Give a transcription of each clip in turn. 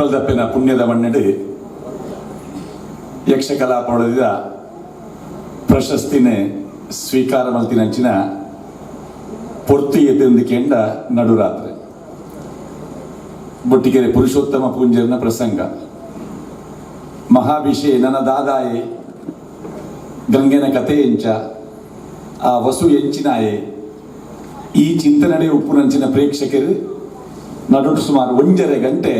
ಪುರಲ್ದಪ್ಪನ ಪುಣ್ಯದ ಮಣ್ಣಡು ಯಕ್ಷಕಲಾ ಪಡೆದ ಪ್ರಶಸ್ತಿನೇ ಸ್ವೀಕಾರ ಮಲ್ತಿನಂಚಿನ ಪೊರ್ತಿಗೆ ಕೆಂಡ ನಡುರಾತ್ರಿ. ಬೊಟ್ಟಿಗೆರೆ ಪುರುಷೋತ್ತಮ ಪೂಂಜರನ ಪ್ರಸಂಗ. ಮಹಾಭಿಷೇ ನನ್ನ ದಾದಾಯೆ, ಗಂಗೆನ ಕತೆ ಎಂಚ, ಆ ವಸು ಎಂಚಿನಾಯೆ, ಈ ಚಿಂತನೆಡೆ ಉಪ್ಪುನಂಚಿನ ಪ್ರೇಕ್ಷಕರು ನಡು ಸುಮಾರು ಒಂಜರೆ ಗಂಟೆ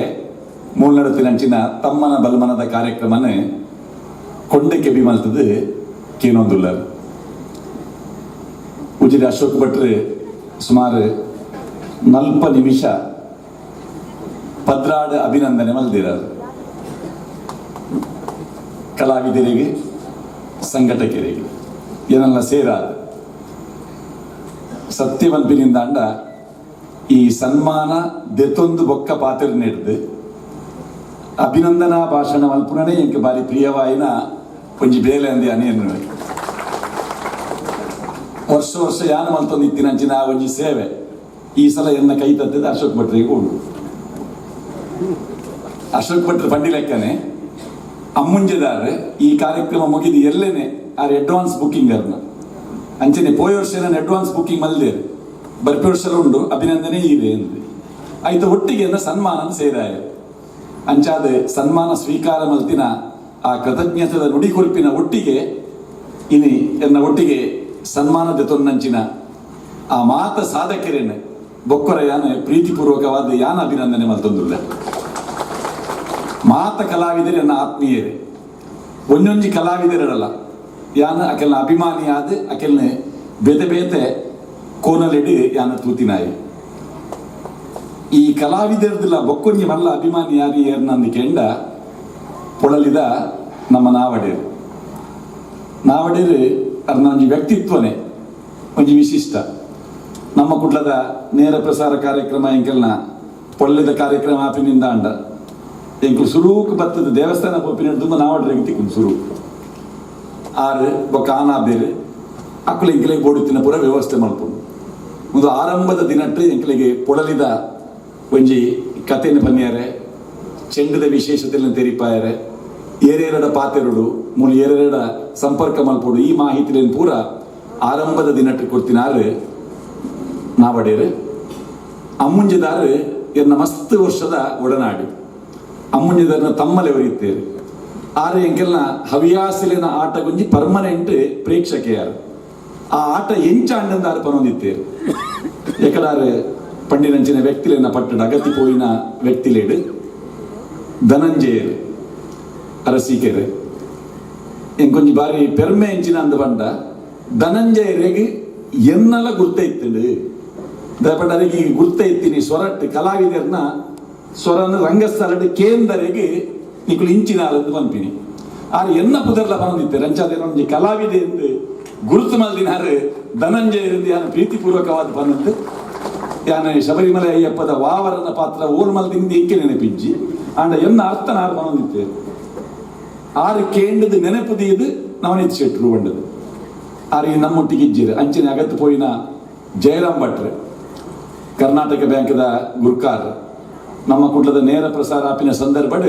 ಮೂಲ್ನಡತಿನಂಚಿನ ತಮ್ಮನ ಬಲ್ಮನದ ಕಾರ್ಯಕ್ರಮನ ಕೊಂಡಕ್ಕೆ ಬಿಮಲ್ತದು ಕೀನೊಂದುಲ್ಲರ್ ಉಜಿರೆ ಅಶೋಕ್ ಭಟ್ರು ಸುಮಾರು ನಲ್ಪ ನಿಮಿಷ ಪದ್ರಾಡ ಅಭಿನಂದನೆ ಮಲ್ದಿರ ಕಲಾವಿದರಿಗೆ, ಸಂಘಟಕರಿಗೆ, ಏನೆಲ್ಲ ಸೇರಾದ ಸತ್ಯವಂತಿನಿಂದ ಅಂಡ ಈ ಸನ್ಮಾನ ದೆತ್ತೊಂದು ಬೊಕ್ಕ ಪಾತ್ರ ನೀಡಿದು ಭಾಷಣ ಮಲ್ಪುಣನೆ ಎಂಕ್ ಬಾರಿ ಪ್ರಿಯವಾಯಿನ ಒಂಜಿ ಬೇಲೆ ಅಂದಿ ಅನೇನು ವರ್ಷ ವರ್ಷ ಯಾನ ಮಲ್ತೊಂದು ಇತ್ತಿನಂಚಿನ ಒಂಜಿ ಸೇವೆ. ಈ ಸಲ ಎನ್ನ ಕೈ ತತ್ತಿದ ಅಶೋಕ್ ಭಟ್ರಿಗೆ ಉಂಡು ಅಶೋಕ್ ಭಟ್ರು ಬಂಡಿ ಲೆಕ್ಕನೆ ಅಮ್ಮುಂಜೆದಾರ ಈ ಕಾರ್ಯಕ್ರಮ ಮುಗಿದು ಎಲ್ಲೇನೆ ಆರ್ ಅಡ್ವಾನ್ಸ್ ಬುಕಿಂಗ್ ಅರ್ನ. ಅಂಚನೆ ಪೋಯ ವರ್ಷ ಅಡ್ವಾನ್ಸ್ ಬುಕಿಂಗ್ ಮಲ್ದೆ. ಬರ್ಪೆ ವರ್ಷ ಉಂಡು, ಅಭಿನಂದನೆ ಇದೆ ಅಂದ್ರಿ ಆಯ್ತು ಒಟ್ಟಿಗೆ ಸನ್ಮಾನ ಸೇರಾಯ ಅಂಚಾದ ಸನ್ಮಾನ ಸ್ವೀಕಾರ ಮಲ್ತಿನ ಆ ನುಡಿ ಕುರಿಪಿನ ಒಟ್ಟಿಗೆ, ಇನಿ ಎನ್ನ ಒಟ್ಟಿಗೆ ಸನ್ಮಾನದ ತೊನ್ನಂಚಿನ ಆ ಮಾತ ಸಾಧಕರೇನೆ ಬೊಕ್ಕರ ಯಾನ ಪ್ರೀತಿಪೂರ್ವಕವಾದ ಯಾನ ಅಭಿನಂದನೆ ಮಲ್ತೊಂದುಲ್ಲ. ಮಾತ ಕಲಾವಿದರೆ ನನ್ನ ಆತ್ಮೀಯರೇ. ಒಂದೊಂಜಿ ಕಲಾವಿದರಲ್ಲ ಯಾನ ಅಕೆಲ್ನ ಅಭಿಮಾನಿಯಾದ, ಅಕೆಲ್ನೆ ಬೇತೆ ಬೇತೆ ಕೋನಲೆಡಿ ಯಾನ ತೂತಿನಾಯಿ. ಈ ಕಲಾವಿದರದಿಲ್ಲ ಬೊಕ್ಕೊಂಜಿ ಮಲ್ಲ ಅಭಿಮಾನಿ ಯಾರಿ ಏರ್ನಂದು ಕೆಂಡ, ಪೊಳಲಿದ ನಮ್ಮ ನಾವಡೇರು ನಾವಡೇರು ಅರ್ನ ಒಂಜಿ ವ್ಯಕ್ತಿತ್ವನೇ, ಒಂಜಿ ವಿಶಿಷ್ಟ. ನಮ್ಮ ಕುಟ್ಲದ ನೇರ ಪ್ರಸಾರ ಕಾರ್ಯಕ್ರಮ ಎಂಕಲ್ನ ಪೊಳ್ಳಿದ ಕಾರ್ಯಕ್ರಮ ಆಪಿನಿಂದ ಅಂಡ ಎಂಕುಲು ಸುರೂಕು ಬತ್ತದ ದೇವಸ್ಥಾನ ಪೋಪಿನ ತುಂಬ ನಾವಡ್ರಿಗೆ ತಿಕ್ಕು ಸುರು ಆರು ಬೊಕ್ಕ ಆನಾ ಬೇರೆ ಅಕ್ಕಲು ಎಂಕಲಿಗೆ ಬೋಡುತ್ತಿನ ಪೂರ ವ್ಯವಸ್ಥೆ ಮಾಡ್ಕೊಂಡು ಒಂದು ಆರಂಭದ ದಿನಟ್ಟು ಎಂಕಲಿಗೆ ಪೊಳಲಿದ ಒಂಜಿ ಕಥೆನ ಬನ್ನಿಯಾರೆ ಚೆಂಡದ ವಿಶೇಷತೆಯನ್ನು ತೆರಿಪಾಯರೆ ಏರೇರಡ ಪಾತೆರುಡು ಮೂಲ ಏರೇರಡ ಸಂಪರ್ಕ ಮಲ್ಪುಡು ಈ ಮಾಹಿತಿಯನ್ನು ಪೂರ ಆರಂಭದ ದಿನಟ್ಟು ಕೊಡ್ತಿನಾರು ನಾವಡೇರು ಅಮ್ಮುಂಜದಾರ ಎನ್ನ ಮಸ್ತ್ ವರ್ಷದ ಒಡನಾಡಿ ಅಮ್ಮುಂಜದಾರ ತಮ್ಮಲೆ ಒರಿಯುತ್ತೇರು ಆರೆ ಎಂಕೆಲ್ಲ ಹವ್ಯಾಸಿಲಿನ ಆಟ ಗುಂಜಿ ಪರ್ಮನೆಂಟ್ ಪ್ರೇಕ್ಷಕೆಯಾರು ಆ ಆಟ ಎಂಚ ಅಂಡಂದಾರು ಪನೊಂದಿತ್ತೇರು ಯಾಕಡಾರೆ ವ್ಯಕ್ತಿಲೆನ ಪಟ್ಟಡ ಅಗತಿ ಪೋಯಿನ ವ್ಯಕ್ತಿಲೇಡು ಧನಂಜಯರು ಅರಸೀಕೆರೆ ಎಂಕೊಂಜಿ ಬಾರಿ ಪೆರ್ಮೆ ಎಂಚಿನ ಅಂದ ಬಂಡ ಧನಂಜಯರಿಗೆ ಎನ್ನಲ ಗುರ್ತ ಇತ್ತಡು ದಯಪಟ್ಟ ಅದಕ್ಕೆ ಗುರ್ತ ಇತ್ತೀನಿ ಸ್ವರಟ್ ಕಲಾವಿದರ್ನ ಸ್ವರನ ರಂಗಸ್ಥಳದ ಕೇಂದರೆಗೆ ನಿಕುಲು ಇಂಚಿನ ಅಲ್ಲದ್ದು ಪಂಪಿನಿ ಆರು ಎನ್ನ ಪುದರ್ಲ ಬಂದಿತ್ತೆ ರಂಚಾದ ಒಂಜಿ ಕಲಾವಿದೆ ಎಂದು ಗುರುತು ಮಲ್ದಿನಾರು ಧನಂಜಯರಿಂದ ಯಾನು ಪ್ರೀತಿಪೂರ್ವಕವಾದ ಬಂದದ್ದು ಯಾನ ಶಬರಿಮಲೆ ಅಯ್ಯಪ್ಪದ ವಾವರನ ಪಾತ್ರ ಓಲ್ಮಲ್ದಿಂದ ಇಂಕೆ ನೆನಪಿಜ್ಜಿ ಆಂಡ ಎನ್ನ ಅರ್ಥನ ಆರು ಬಂದಿತ್ತೆ ಆರು ಕೇಂಡದ ನೆನಪುದಿಯದು ನವನೀತ್ ಶೆಟ್ರು ಬಂಡದು ಆರು ಈ ನಮ್ಮೊಟ್ಟಿಗೆ ಇಜ್ಜಿರು ಅಂಚನೆ ಅಗತ್ಯ ಪೋಯಿನ ಜಯರಾಮ್ ಭಟ್ರೆ. ಕರ್ನಾಟಕ ಬ್ಯಾಂಕ್ದ ಗುರ್ಕಾರ್. ನಮ್ಮ ಕುಟ್ಲದ ನೇರ ಪ್ರಸಾರ ಆಪಿನ ಸಂದರ್ಭಡ್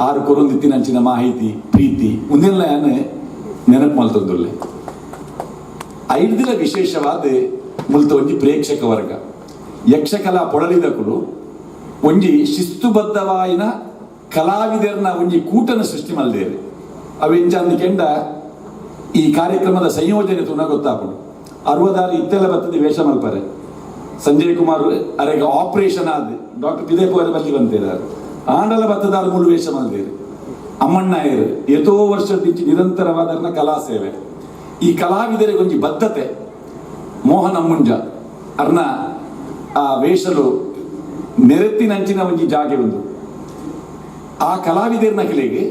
ಆರು ಕೊರೊಂದಿತ್ತಿನಂಚಿನ ಮಾಹಿತಿ, ಪ್ರೀತಿ ಮುಂದಿನ ಯಾನು ನೆನಪು ಮಲ್ತೊಂದುಲ್ಲೆ. ಐದಿನ ವಿಶೇಷವಾದ ಮುಲ್ತ ಒಂಜಿ ಪ್ರೇಕ್ಷಕ ವರ್ಗ. ಯಕ್ಷಕಲಾ ಪೊಳಲಿದಕುಲು ಒಂಜಿ ಶಿಸ್ತುಬದ್ಧವಾಯಿನ ಕಲಾವಿದರನ್ನ ಒಂಜಿ ಕೂಟನ ಸೃಷ್ಟಿ ಮಲ್ದೇರು ಅವೆಂಚ ಅಂದ್ಕೆಂಡ ಈ ಕಾರ್ಯಕ್ರಮದ ಸಂಯೋಜನೆ ತುನ ಗೊತ್ತಾಪುಡು. ಅರವದಾರು ಇತ್ತೆಲ್ಲ ಬರ್ತದೆ ವೇಷ ಮಲ್ಪಾರೆ. ಸಂಜಯ್ ಕುಮಾರ್ ಅರೆಗ ಆಪರೇಷನ್ ಆದ ಡಾಕ್ಟರ್ ಪಿದೇಪು ಅವರ ಬಲ್ಲಿ ಬಂತೀರ ಆಂಡಲ ಬತ್ತದಾರ ಮೂಲ ವೇಷ ಮಲ್ದೇರು ಅಮ್ಮಣ್ಣಯ್ಯರು ಎಷ್ಟೋ ವರ್ಷದಿಂಚಿ ನಿರಂತರವಾದ ಕಲಾ ಸೇವೆ. ಈ ಕಲಾವಿದರಿಗೆ ಒಂಜಿ ಬದ್ಧತೆ. ಮೋಹನ ಅಮ್ಮುಂಜ ಅರ್ನ ಆ ವೇಷಲು ನೆರೆತ್ತಿನಂಚಿನ ಒಂಜಿ ಜಾಗೆ ಒಂದು ಆ ಕಲಾವಿದರ್ನ ಕೆಲೆಗೆ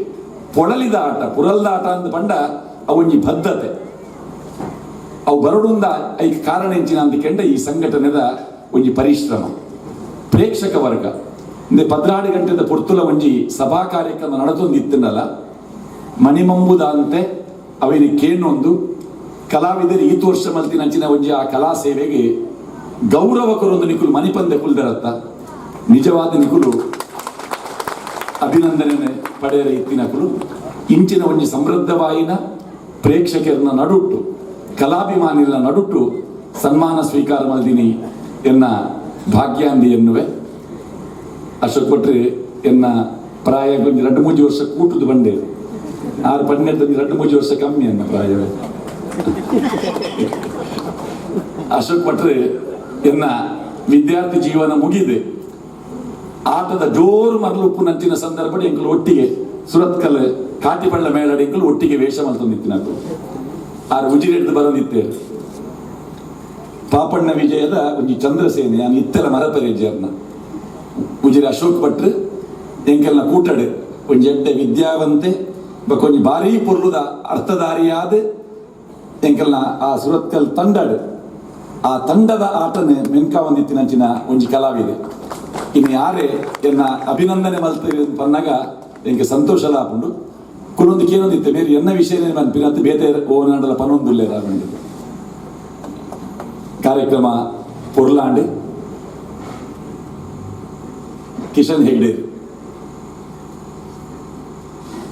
ಪೊಳಲಿದ ಆಟ, ಪುರಲ್ದ ಆಟ ಅಂದ ಪಂಡ ಅವೊಂಜಿ ಬದ್ಧತೆ ಅವು ಬರಡುಂದ ಐ ಕಾರಣ ಎಂಚಿನ ಅಂತ ಕೆಂಡ ಈ ಸಂಘಟನೆದ ಒಂಜಿ ಪರಿಶ್ರಮ. ಪ್ರೇಕ್ಷಕ ವರ್ಗ, ಇಂದೆ ಪದ್ರಾಡು ಗಂಟೆದ ಪುರ್ತುಲ ಒಂಜಿ ಸಭಾ ಕಾರ್ಯಕ್ರಮ ನಡೆದೊಂದಿತ್ತನಲ್ಲ ಮಣಿಮಂಬುದಂತೆ ಅವನಿಗೆ ಕೇನೊಂದು ಕಲಾವಿದರು ಈತು ವರ್ಷ ಮಲ್ತಿನಂಚಿನ ಒಂಜಿ ಆ ಕಲಾ ಸೇವೆಗೆ ಗೌರವ ಕೊರೊಂದು ನಿಕುಲು ಮಣಿಪಂದೆ ಕುಲ್ದರತ್ತ ನಿಜವಾದ ನಿಕುಲು ಅಭಿನಂದನೆ ಪಡೆಯರ ಇತ್ತಿನಕುಲು ಇಂಚಿನ ಒಂಜಿ ಸಮೃದ್ಧವಾಯಿನ ಪ್ರೇಕ್ಷಕರನ್ನ ನಡುಟ್ಟು, ಕಲಾಭಿಮಾನಿಗಳ ನಡುಟ್ಟು ಸನ್ಮಾನ ಸ್ವೀಕಾರ ಮಲ್ದಿನಿ ಎನ್ನ ಭಾಗ್ಯಾಂದಿ ಎನ್ನುವೆ. ಅಶೋಕ್ ಕೊಟ್ರಿ ಎನ್ನ ಪ್ರಾಯ ಒಂದು ಎರಡು ಮೂಜಿ ವರ್ಷ ಕೂಟದು ಬಂಡೆ ಆರು ಪನ್ನೆರಡು ಎರಡು ಮೂಜಿ ವರ್ಷ ಕಮ್ಮಿ ಎನ್ನ ಪ್ರಾಯವೇ. ಅಶೋಕ್ ಭಟ್ರು ಎನ್ನ ವಿದ್ಯಾರ್ಥಿ ಜೀವನ ಮುಗಿದೆ. ಆಟದ ಜೋರು ಮರಳು ಉಪ್ಪು ನಂಚಿನ ಸಂದರ್ಭ ಎಂಕಲು ಒಟ್ಟಿಗೆ ಸುರತ್ಕಲ್ ಕಾಟಿಪಳ್ಳ ಮೇಳಡಿ ಎಂಕಲು ಒಟ್ಟಿಗೆ ವೇಷ ಮಲ್ತೊಂದಿತ್ತು ನಾನು ಆರು ಹಿಡಿದು ಬರೋದಿತ್ತೇವೆ ಪಾಪಣ್ಣ ವಿಜಯದ ಒಂದು ಚಂದ್ರಸೇನೆ ನಾನು ಇತ್ತೆಲ ಮರಪರೇಜರ್ನ ಉಜಿರೆ ಅಶೋಕ್ ಭಟ್ರು ಎಂಕೆಲ್ಲ ಕೂಟಡ್, ಒಂಜಿ ಎಡ್ಡೆ ವಿದ್ಯಾವಂತೆ ಕೊಂಚ ಭಾರಿ ಪೊರ್ಲುದ ಅರ್ಥಧಾರಿಯಾದ ಎಂಕೆಲ್ಲ ಆ ಸುರತ್ಕಲ್ ತಂಡಡ್. ಆ ತಂಡದ ಆಟನೇ ಮೆನ್ಕ ಒಂದಿತ್ತಿನಂಚಿನ ಒಂಜಿ ಕಲಾವಿದೆ. ಇನ್ನು ಯಾರೇ ಎನ್ನ ಅಭಿನಂದನೆ ಮಲ್ತೀರಿ ಅಂತ ಬಂದಾಗ ಎಂಗೆ ಸಂತೋಷ ಲಾಪುಂಡು ಕುಲೊಂದು ಕೇಳೊಂದಿತ್ತೆ ಬೇರೆ ಎನ್ನ ವಿಷಯನೇ ಮನ್ಪಿನಂತ ಬೇತೆ ಓನಾಡಲ ಪನೊಂದುಲ್ಲೆ ರಾಗೊಂಡು ಕಾರ್ಯಕ್ರಮ ಪೊರ್ಲಾಂಡೆ. ಕಿಶನ್ ಹೆಗ್ಡೆ.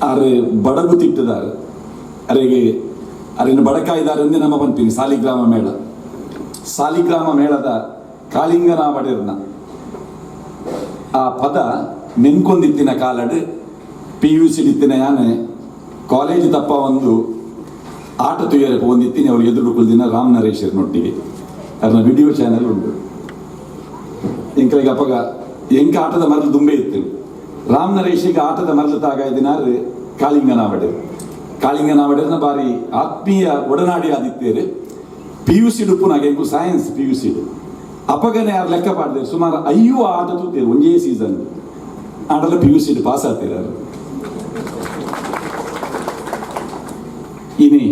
ಅರೆ ಬಡಗು ತಿಟ್ಟದಾರ. ಅರೆಗೆ ಅರಿನ ಬಡಕಾಯ್ದಾರೆಂದು ನಮ್ಮ ಪನ್ಪಿನಿ ಸಾಲಿಗ್ರಾಮ ಮೇಳ. ಸಾಲಿಗ್ರಾಮ ಮೇಳದ ಕಾಳಿಂಗನ ಬಡಿರ್ನ ಆ ಪದ ನೆನ್ಕೊಂದಿತ್ತಿನ ಕಾಲಡು ಪಿ ಯು ಸಿ ದಿತ್ತಿನ ಯಾನೆ ಕಾಲೇಜ್ ತಪ್ಪ ಒಂದು ಆಟ ತುಯ್ಯರೆ ಒಂದಿತ್ತಿನ ಅವ್ರು ಎದುರು ಕುಲ್ದಿನ ರಾಮ್ ನರೇಶರ್ನೊಟ್ಟಿಗೆ ಅದನ್ನ ವಿಡಿಯೋ ಚಾನೆಲ್ ಉಂಟು. ಎಂಕಲಿಗೆ ಅಪ್ಪಗ ಎಂಕ ಆಟದ ಮರಲು ದುಂಬೆ ಇತ್ತು. ರಾಮ್ ನರೇಶಿಗೆ ಆಟದ ಮರಲು ತಾಗ ಇದಿನಾರು ಕಾಳಿಂಗನಾವಡೆ ಕಾಳಿಂಗನಾವಡೆನ ಬಾರಿ ಆತ್ಮೀಯ ಒಡನಾಡಿ ಆದಿತ್ತೇರು ಪಿ ಯು ಸಿಡು ಎಂಕು ಸೈನ್ಸ್ ಪಿ ಯು ಸಿಡು ಅಪಗನೆ ಯಾರು ಲೆಕ್ಕ ಪಾಡ್ದೆ ಸುಮಾರು ಐಯು ಆಟ ತೂತೇರು ಒಂದೇ ಸೀಸನ್ ಆಡಲ್ಲ ಪಿ ಯು ಸಿಡು ಪಾಸ್ ಆಗ್ತೀರ ಇನಿ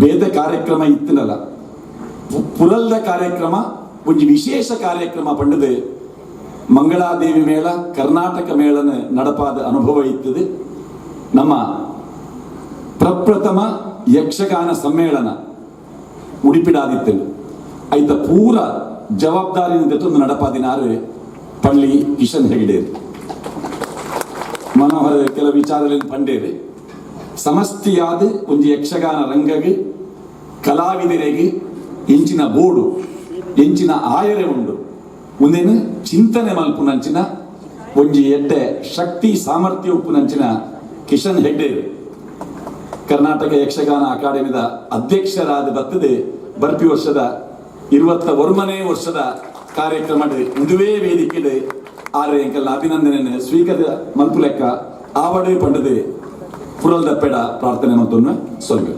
ಬೇದ ಕಾರ್ಯಕ್ರಮ ಇತ್ತಿನಲ್ಲ. ಪುರಲ್ದ ಕಾರ್ಯಕ್ರಮ, ಒಂಜಿ ವಿಶೇಷ ಕಾರ್ಯಕ್ರಮ ಪಂಡದೆ, ಮಂಗಳಾದೇವಿ ಮೇಳ, ಕರ್ನಾಟಕ ಮೇಳನ ನಡಪಾದ ಅನುಭವ ಇತ್ತದೆ. ನಮ್ಮ ಪ್ರಪ್ರಥಮ ಯಕ್ಷಗಾನ ಸಮ್ಮೇಳನ. ಉಡುಪಿಡಾದಿತ್ತನು ಐತ ಪೂರ ಜವಾಬ್ದಾರಿಯಿಂದ ಒಂದು ನಡಪಾದಿನಾರು ಪಳ್ಳಿ ಕಿಶನ್ ಹೆಗಡೆ ಮನೋಹರ, ಕೆಲ ವಿಚಾರಗಳನ್ನು ಪಂಡೇರಿ ಸಮಸ್ತಿಯಾದ ಒಂದು ಯಕ್ಷಗಾನ ರಂಗಗೆ, ಕಲಾವಿದರಿಗೆ ಎಂಚಿನ ಬೋಡು ಎಂಚಿನ ಆಯರೆ ಉಂಡು ಮುಂದೇನು ಚಿಂತನೆ ಮಲ್ಪುನಂಚಿನ ಒಂಜಿ ಎಡ್ಡೆ ಶಕ್ತಿ ಸಾಮರ್ಥ್ಯ ಉಪ್ಪುನಂಚಿನ ಕಿಶನ್ ಹೆಗ್ಡೆ ಕರ್ನಾಟಕ ಯಕ್ಷಗಾನ ಅಕಾಡೆಮಿದ ಅಧ್ಯಕ್ಷರಾದ ಬರ್ತದೆ ಬರ್ಪಿ ವರ್ಷದ ಇರುವತ್ತ ಒರ್ಮನೇ ವರ್ಷದ ಕಾರ್ಯಕ್ರಮ ಇದುವೇ ವೇದಿಕೆಡೆ ಆರೆ ಎಂಕಲ್ಲ ಅಭಿನಂದನೆ ಸ್ವೀಕರ ಲೆಕ್ಕ ಆವಡೆ ಪಂಡದೆ ಪುರಲ್ ದಪ್ಪೆಡ ಪ್ರಾರ್ಥನೆ ಮತ್ತೊಮ್ಮೆ ಸ್ವಲ್ಪ